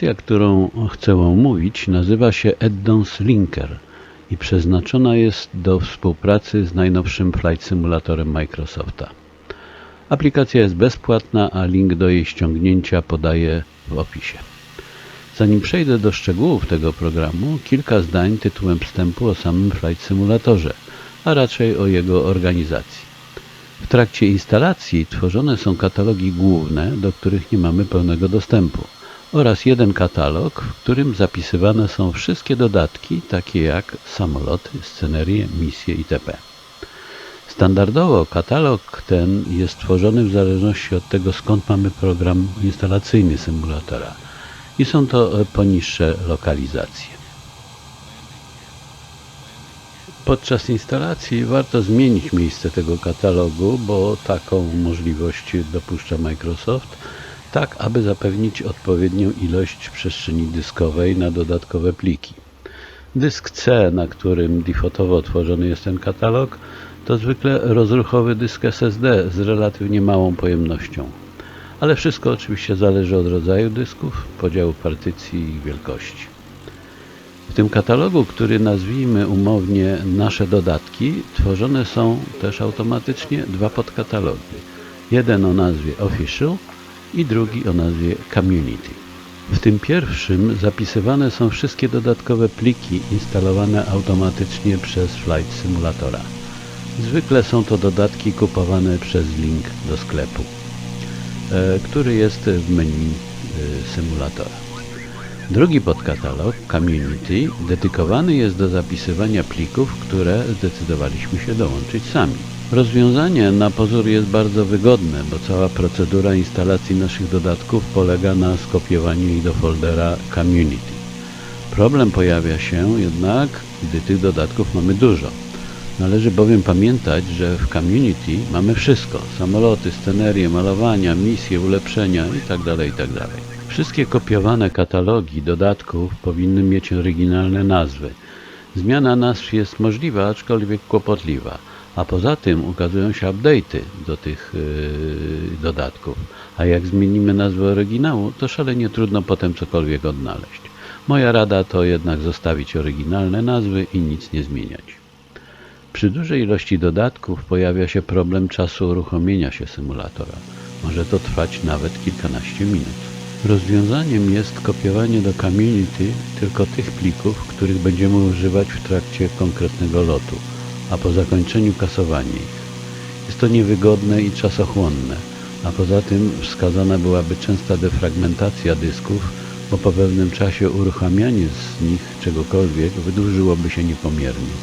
Aplikacja, którą chcę omówić, nazywa się Addons Linker i przeznaczona jest do współpracy z najnowszym Flight Simulatorem Microsofta. Aplikacja jest bezpłatna, a link do jej ściągnięcia podaję w opisie. Zanim przejdę do szczegółów tego programu, kilka zdań tytułem wstępu o samym Flight Simulatorze, a raczej o jego organizacji. W trakcie instalacji tworzone są katalogi główne, do których nie mamy pełnego dostępu, oraz jeden katalog, w którym zapisywane są wszystkie dodatki, takie jak samoloty, scenerie, misje itp. Standardowo katalog ten jest tworzony w zależności od tego, skąd mamy program instalacyjny symulatora i są to poniższe lokalizacje. Podczas instalacji warto zmienić miejsce tego katalogu, bo taką możliwość dopuszcza Microsoft, tak aby zapewnić odpowiednią ilość przestrzeni dyskowej na dodatkowe pliki. Dysk C, na którym defaultowo tworzony jest ten katalog, to zwykle rozruchowy dysk SSD z relatywnie małą pojemnością. Ale wszystko oczywiście zależy od rodzaju dysków, podziału partycji i ich wielkości. W tym katalogu, który nazwijmy umownie nasze dodatki, tworzone są też automatycznie dwa podkatalogi. Jeden o nazwie Official i drugi o nazwie Community. W tym pierwszym zapisywane są wszystkie dodatkowe pliki instalowane automatycznie przez Flight Simulatora. Zwykle są to dodatki kupowane przez link do sklepu, e, który jest w menu e, symulatora. Drugi podkatalog, Community, dedykowany jest do zapisywania plików, które zdecydowaliśmy się dołączyć sami. Rozwiązanie na pozór jest bardzo wygodne, bo cała procedura instalacji naszych dodatków polega na skopiowaniu ich do foldera Community. Problem pojawia się jednak, gdy tych dodatków mamy dużo. Należy bowiem pamiętać, że w Community mamy wszystko. Samoloty, scenerie, malowania, misje, ulepszenia itd. itd. Wszystkie kopiowane katalogi dodatków powinny mieć oryginalne nazwy. Zmiana nazw jest możliwa, aczkolwiek kłopotliwa. A poza tym ukazują się update'y do tych yy, dodatków. A jak zmienimy nazwę oryginału, to szalenie trudno potem cokolwiek odnaleźć. Moja rada to jednak zostawić oryginalne nazwy i nic nie zmieniać. Przy dużej ilości dodatków pojawia się problem czasu uruchomienia się symulatora. Może to trwać nawet kilkanaście minut. Rozwiązaniem jest kopiowanie do community tylko tych plików, których będziemy używać w trakcie konkretnego lotu, a po zakończeniu kasowanie ich. Jest to niewygodne i czasochłonne, a poza tym wskazana byłaby częsta defragmentacja dysków, bo po pewnym czasie uruchamianie z nich czegokolwiek wydłużyłoby się niepomiernie.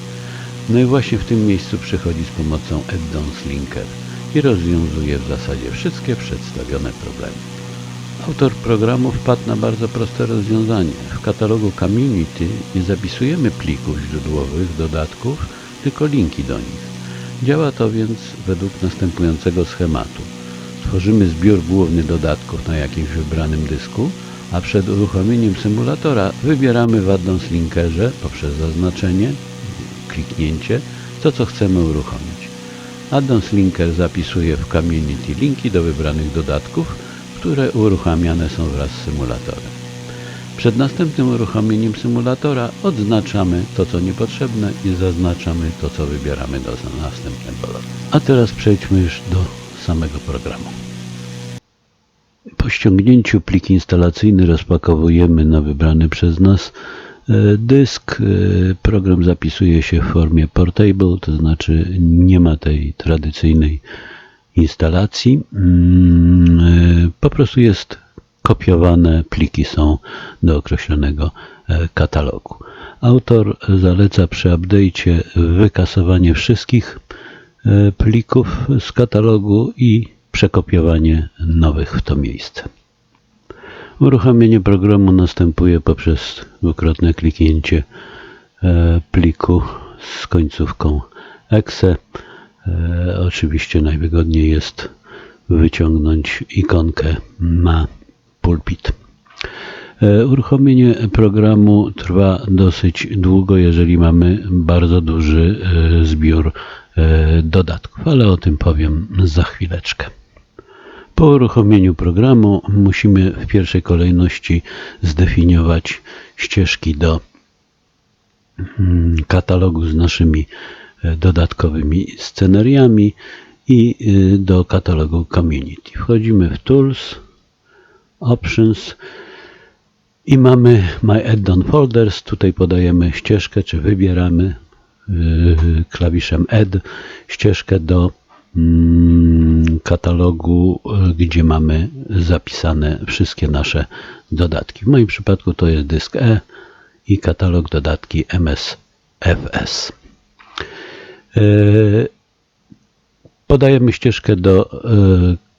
No i właśnie w tym miejscu przychodzi z pomocą Addons Linker i rozwiązuje w zasadzie wszystkie przedstawione problemy. Autor programu wpadł na bardzo proste rozwiązanie. W katalogu Community nie zapisujemy plików źródłowych, dodatków, tylko linki do nich. Działa to więc według następującego schematu. Tworzymy zbiór główny dodatków na jakimś wybranym dysku, a przed uruchomieniem symulatora wybieramy w Addons Linkerze poprzez zaznaczenie, kliknięcie, to co chcemy uruchomić. Addons Linker zapisuje w Community linki do wybranych dodatków, które uruchamiane są wraz z symulatorem. Przed następnym uruchomieniem symulatora odznaczamy to, co niepotrzebne i zaznaczamy to, co wybieramy do następnego lotu. A teraz przejdźmy już do samego programu. Po ściągnięciu plik instalacyjny rozpakowujemy na wybrany przez nas e, dysk. E, program zapisuje się w formie portable, to znaczy nie ma tej tradycyjnej instalacji. Mm, e, po prostu jest kopiowane, pliki są do określonego e, katalogu. Autor zaleca przy update'cie wykasowanie wszystkich e, plików z katalogu i przekopiowanie nowych w to miejsce. Uruchomienie programu następuje poprzez dwukrotne kliknięcie pliku z końcówką exe E, oczywiście najwygodniej jest wyciągnąć ikonkę na pulpit. E, uruchomienie programu trwa dosyć długo, jeżeli mamy bardzo duży e, zbiór dodatków, ale o tym powiem za chwileczkę. Po uruchomieniu programu musimy w pierwszej kolejności zdefiniować ścieżki do mm, katalogu z naszymi e, dodatkowymi scenariami i do katalogu Community. Wchodzimy w Tools, Options i mamy My Add-on Folders. Tutaj podajemy ścieżkę, czy wybieramy y, klawiszem Add ścieżkę do mm, katalogu, y, gdzie mamy zapisane wszystkie nasze dodatki. W moim przypadku to jest dysk E i katalog dodatki MSFS. Y, Podajemy ścieżkę do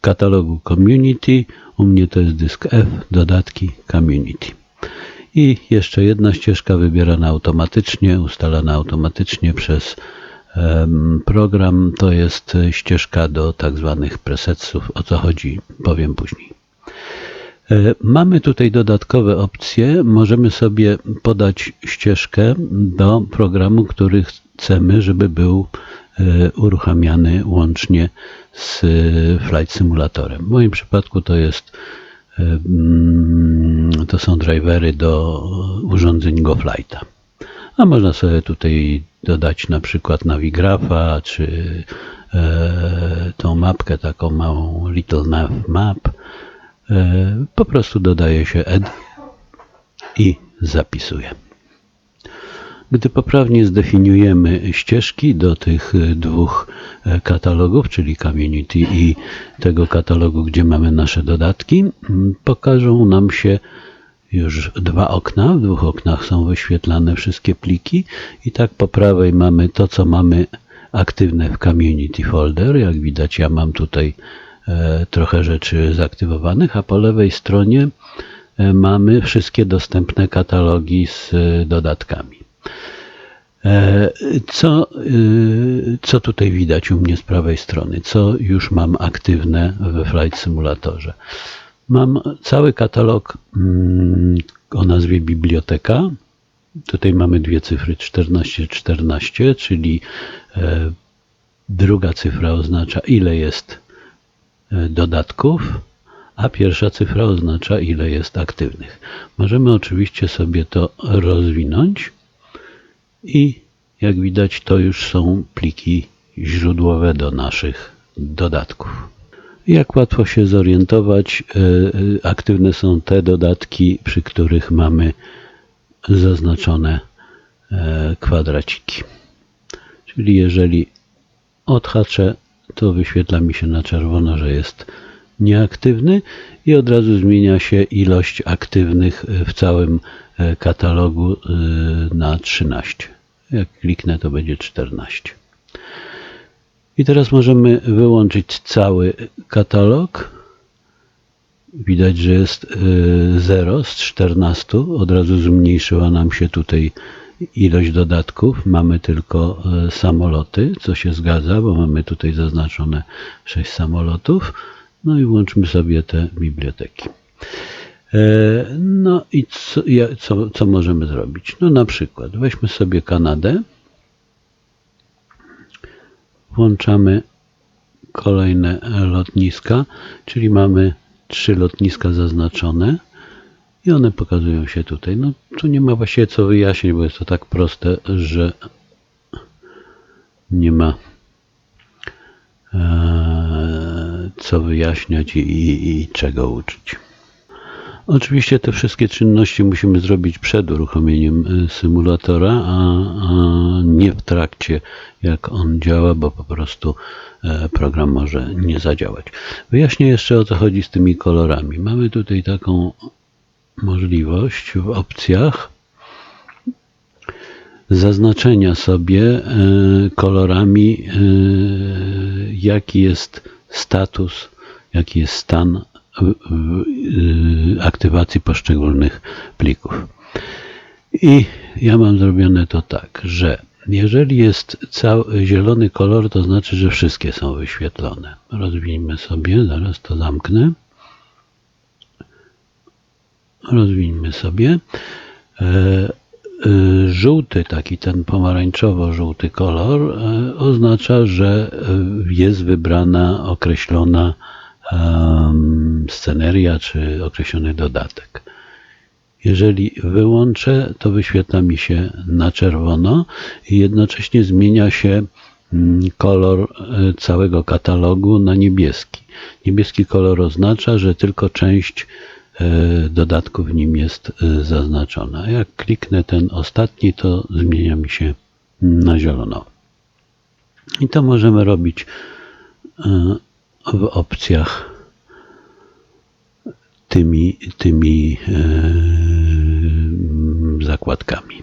katalogu Community. U mnie to jest dysk F, dodatki Community. I jeszcze jedna ścieżka wybierana automatycznie, ustalana automatycznie przez program. To jest ścieżka do tak zwanych presetsów. O co chodzi, powiem później. E, Mamy tutaj dodatkowe opcje. Możemy sobie podać ścieżkę do programu, który chcemy, żeby był uruchamiany łącznie z e, Flight Simulatorem. W moim przypadku to jest e, mm, to są drivery do urządzeń GoFlighta. A można sobie tutaj dodać na przykład Navigrafa, czy e, tą mapkę taką małą Little Nav Map. E, po prostu dodaje się add i zapisuje. Gdy poprawnie zdefiniujemy ścieżki do tych e, dwóch e, katalogów, czyli Community i tego katalogu, gdzie mamy nasze dodatki, pokażą nam się już dwa okna. W dwóch oknach są wyświetlane wszystkie pliki i tak po prawej mamy to, co mamy aktywne w Community Folder. Jak widać, ja mam tutaj e, trochę rzeczy zaktywowanych, a po lewej stronie mamy wszystkie dostępne katalogi z dodatkami. E, Co, y, co tutaj widać u mnie z prawej strony? Co już mam aktywne we Flight Simulatorze? Mam cały katalog mm, o nazwie biblioteka. Tutaj mamy dwie cyfry 1414, czyli e, druga cyfra oznacza ile jest e, dodatków, a pierwsza cyfra oznacza ile jest aktywnych. Możemy oczywiście sobie to rozwinąć i jak widać to już są pliki źródłowe do naszych dodatków. Jak łatwo się zorientować, e, e, aktywne są te dodatki, przy których mamy zaznaczone e, kwadraciki. Czyli jeżeli odhaczę, to wyświetla mi się na czerwono, że jest nieaktywny i od razu zmienia się ilość aktywnych w całym katalogu na 13. Jak kliknę, to będzie 14. I teraz możemy wyłączyć cały katalog. Widać, że jest 0 z 14. Od razu zmniejszyła nam się tutaj ilość dodatków. Mamy tylko e, samoloty, co się zgadza, bo mamy tutaj zaznaczone 6 samolotów. No i włączmy sobie te biblioteki. E, No i co, co, co możemy zrobić? No na przykład weźmy sobie Kanadę. Włączamy kolejne lotniska, czyli mamy trzy lotniska zaznaczone i one pokazują się tutaj. No tu nie ma właściwie co wyjaśnić, bo jest to tak proste, że nie ma e, co wyjaśniać i, i, i czego uczyć. Oczywiście te wszystkie czynności musimy zrobić przed uruchomieniem e, symulatora, a, nie w trakcie, jak on działa, bo po prostu e, program może nie zadziałać. Wyjaśnię jeszcze o co chodzi z tymi kolorami. Mamy tutaj taką możliwość w opcjach zaznaczenia sobie e, kolorami, e, jaki jest status, jaki jest stan aktywacji poszczególnych plików. I ja mam zrobione to tak, że jeżeli jest cały zielony kolor, to znaczy, że wszystkie są wyświetlone. Rozwijmy sobie, zaraz to zamknę. Rozwijmy sobie. E, e, Żółty, taki ten pomarańczowo-żółty kolor e, oznacza, że jest wybrana określona sceneria czy określony dodatek. Jeżeli wyłączę, to wyświetla mi się na czerwono i jednocześnie zmienia się mm, kolor e, całego katalogu na niebieski. Niebieski kolor oznacza, że tylko część e, dodatku w nim jest e, zaznaczona. Jak kliknę ten ostatni, to zmienia mi się na zielono. I to możemy robić w opcjach tymi, tymi e, zakładkami.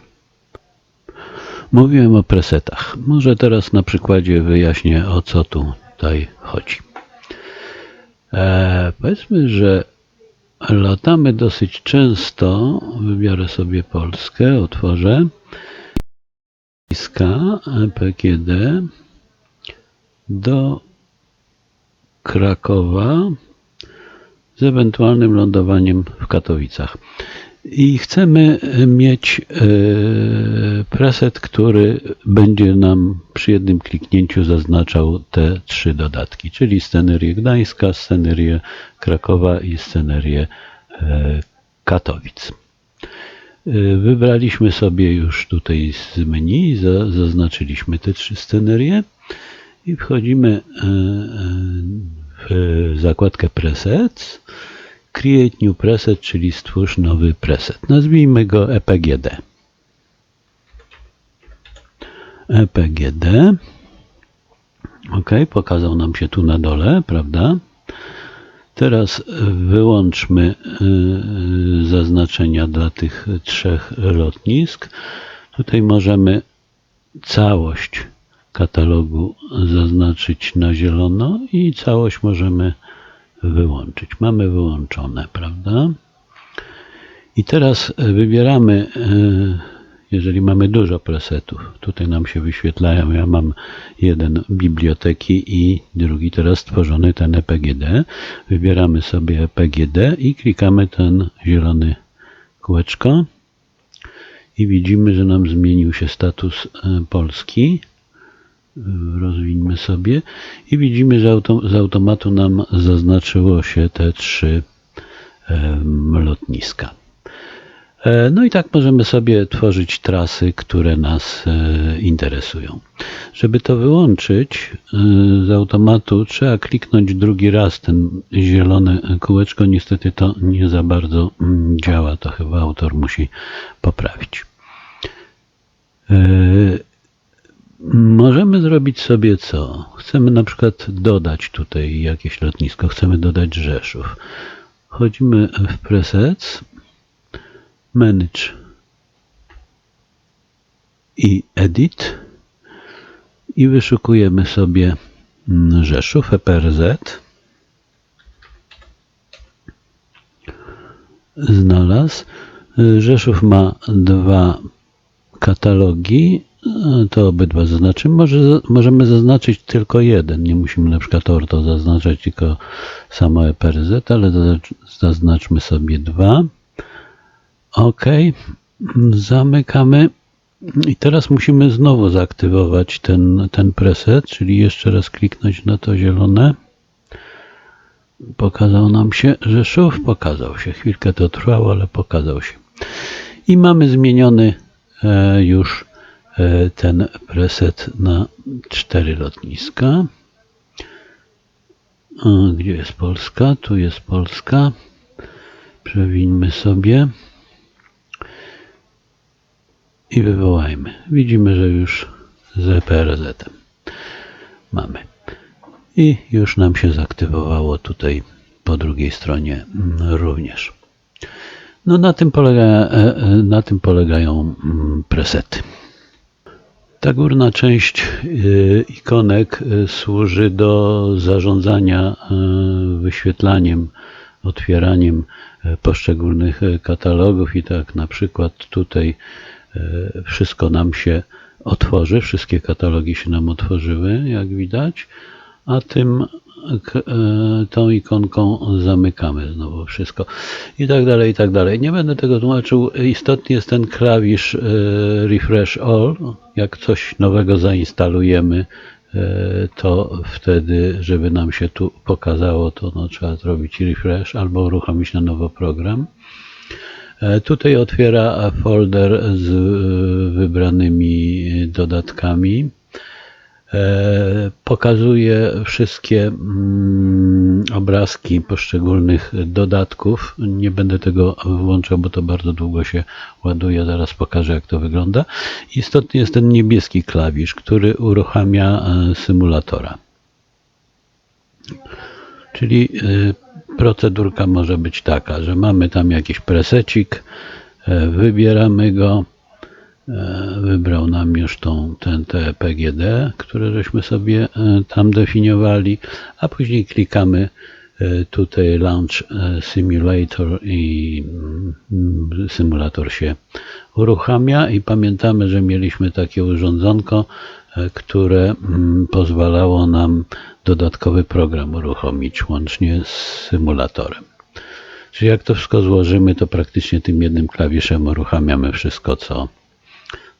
Mówiłem o presetach. Może teraz na przykładzie wyjaśnię o co tutaj chodzi. E, powiedzmy, że latamy dosyć często. Wybiorę sobie Polskę, otworzę. Bliska PGD do Krakowa z ewentualnym lądowaniem w Katowicach. I chcemy mieć e, preset, który będzie nam przy jednym kliknięciu zaznaczał te trzy dodatki, czyli scenerię Gdańska, scenerię Krakowa i scenerię e, Katowic. E, Wybraliśmy sobie już tutaj z menu, za- zaznaczyliśmy te trzy scenerie i wchodzimy e, e, w zakładkę Presets. Create New Preset, czyli stwórz nowy preset. Nazwijmy go EPGD. EPGD. OK, pokazał nam się tu na dole, prawda? Teraz wyłączmy e, zaznaczenia dla tych trzech lotnisk. Tutaj możemy całość katalogu zaznaczyć na zielono i całość możemy wyłączyć. Mamy wyłączone, prawda? I teraz e, wybieramy, e, jeżeli mamy dużo presetów, tutaj nam się wyświetlają, ja mam jeden biblioteki i drugi teraz stworzony ten EPGD. Wybieramy sobie EPGD i klikamy ten zielony kółeczko i widzimy, że nam zmienił się status e, polski. Rozwińmy sobie i widzimy, że auto, z automatu nam zaznaczyło się te trzy lotniska. E, No i tak możemy sobie tworzyć trasy, które nas e, interesują. Żeby to wyłączyć e, z automatu, trzeba kliknąć drugi raz ten zielone kółeczko. Niestety to nie za bardzo mm, działa, to chyba autor musi poprawić. Możemy zrobić sobie co? Chcemy na przykład dodać tutaj jakieś lotnisko, chcemy dodać Rzeszów. Wchodzimy w presets, manage i edit i wyszukujemy sobie mm, Rzeszów, EPRZ. Znalazł. Rzeszów ma dwa katalogi, to obydwa zaznaczymy. Może, możemy zaznaczyć tylko jeden. Nie musimy na przykład orto zaznaczać, tylko samo EPRZ, ale zaznacz- zaznaczmy sobie dwa. OK. Zamykamy. I teraz musimy znowu zaaktywować ten, ten preset, czyli jeszcze raz kliknąć na to zielone. Pokazał nam się Rzeszów, pokazał się. Chwilkę to trwało, ale pokazał się. I mamy zmieniony e, już e, ten preset na cztery lotniska. Gdzie jest Polska? Tu jest Polska. Przewińmy sobie i wywołajmy. Widzimy, że już z EPRZ mamy. I już nam się zaktywowało tutaj po drugiej stronie mm, również. No na tym, polega, e, e, na tym polegają mm, presety. Ta górna część y, ikonek y, służy do zarządzania y, wyświetlaniem, otwieraniem poszczególnych katalogów i tak na przykład tutaj wszystko nam się otworzy, wszystkie katalogi się nam otworzyły, jak widać, a tym tą ikonką zamykamy znowu wszystko i tak dalej, i tak dalej. Nie będę tego tłumaczył. Istotny jest ten klawisz e, Refresh All. Jak coś nowego zainstalujemy, to wtedy, żeby nam się tu pokazało, to no, trzeba zrobić refresh albo uruchomić na nowo program. E, tutaj otwiera folder z e, wybranymi dodatkami. E, pokazuje wszystkie mm, obrazki poszczególnych dodatków. Nie będę tego włączał, bo to bardzo długo się ładuje. Zaraz pokażę, jak to wygląda. Istotny jest ten niebieski klawisz, który uruchamia symulatora. Czyli procedurka może być taka, że mamy tam jakiś presecik, e, wybieramy go, e, wybrał nam już tą, ten TPGD, które żeśmy sobie e, tam definiowali, a później klikamy tutaj Launch Simulator i mm, symulator się uruchamia i pamiętamy, że mieliśmy takie urządzonko, które mm, pozwalało nam dodatkowy program uruchomić łącznie z symulatorem. Czyli jak to wszystko złożymy, to praktycznie tym jednym klawiszem uruchamiamy wszystko, co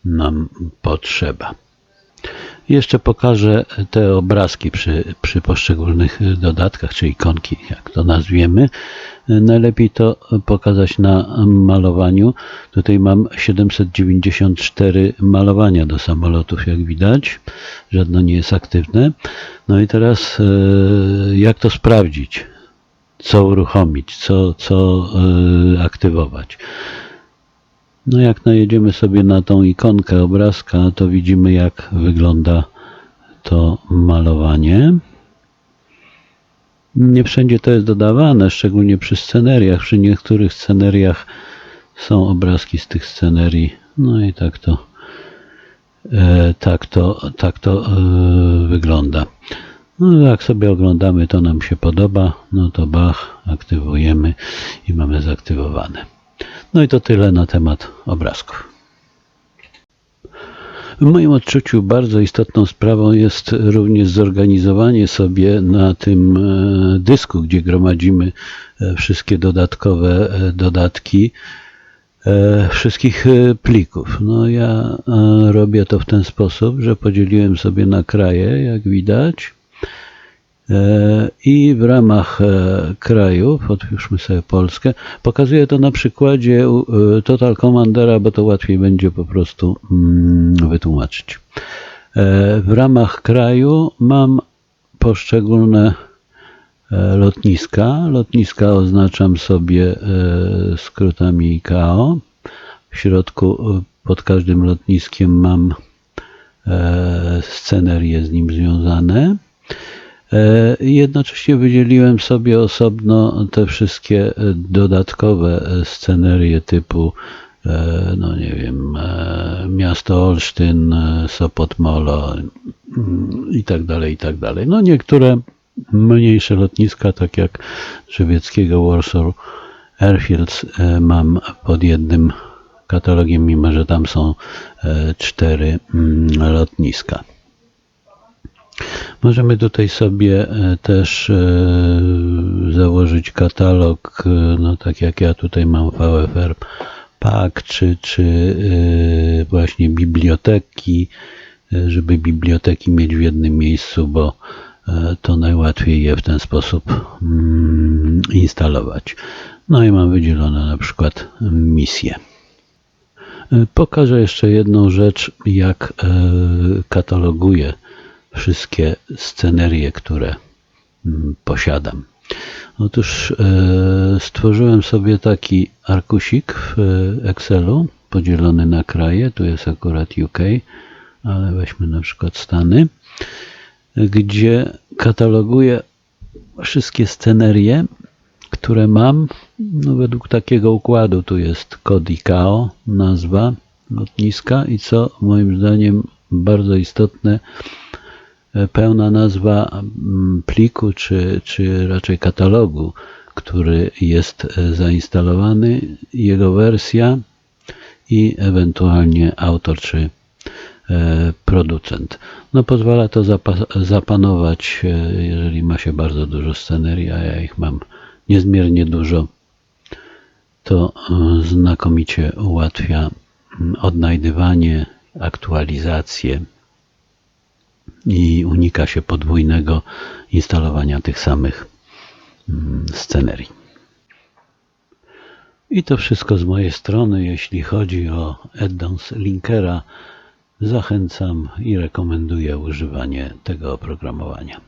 nam potrzeba. Jeszcze pokażę te obrazki przy, przy poszczególnych dodatkach, czy ikonki, jak to nazwiemy. Najlepiej to pokazać na malowaniu. Tutaj mam 794 malowania do samolotów, jak widać. Żadno nie jest aktywne. No i teraz e, jak to sprawdzić? Co uruchomić? Co, co e, aktywować? No jak najedziemy sobie na tą ikonkę obrazka, to widzimy jak wygląda to malowanie. Nie wszędzie to jest dodawane, szczególnie przy sceneriach. Przy niektórych sceneriach są obrazki z tych scenerii. No i tak to, e, tak to, tak to e, wygląda. No jak sobie oglądamy, to nam się podoba, no to bach, aktywujemy i mamy zaktywowane. No i to tyle na temat obrazków. W moim odczuciu bardzo istotną sprawą jest również zorganizowanie sobie na tym e, dysku, gdzie gromadzimy e, wszystkie dodatkowe e, dodatki, wszystkich plików. No ja robię to w ten sposób, że podzieliłem sobie na kraje, jak widać. E, I w ramach e, krajów, otwórzmy sobie Polskę, pokazuję to na przykładzie e, Total Commandera, bo to łatwiej będzie po prostu mm, wytłumaczyć. W ramach kraju mam poszczególne lotniska. Lotniska oznaczam sobie skrótami ICAO. W środku pod każdym lotniskiem mam scenerie z nim związane. E, jednocześnie wydzieliłem sobie osobno te wszystkie dodatkowe scenerie typu no nie wiem, miasto Olsztyn, Sopot Molo mm, i tak dalej, i tak dalej. No niektóre mniejsze lotniska, tak jak żywieckiego Warsaw Airfields e, mam pod jednym katalogiem, mimo że tam są e, cztery mm, lotniska. Możemy tutaj sobie e, też e, założyć katalog, e, no tak jak ja tutaj mam VFR PAK, czy, czy właśnie biblioteki, żeby biblioteki mieć w jednym miejscu, bo to najłatwiej je w ten sposób mm, instalować. No i mam wydzielone na przykład misje. Pokażę jeszcze jedną rzecz, jak kataloguję wszystkie scenerie, które mm, posiadam. Otóż e, stworzyłem sobie taki arkusik w Excelu podzielony na kraje. Tu jest akurat UK, ale weźmy na przykład Stany, gdzie kataloguję wszystkie scenerie, które mam no według takiego układu. Tu jest kod ICAO, nazwa lotniska i co moim zdaniem bardzo istotne, pełna nazwa mm, pliku, czy, czy raczej katalogu, który jest e, zainstalowany, jego wersja i ewentualnie autor czy e, producent. No pozwala to zapanować, e, jeżeli ma się bardzo dużo scenerii, a ja ich mam niezmiernie dużo, to znakomicie ułatwia mm, odnajdywanie, aktualizację i unika się podwójnego instalowania tych samych mm, scenerii. I to wszystko z mojej strony, jeśli chodzi o addons Linkera. Zachęcam i rekomenduję używanie tego oprogramowania.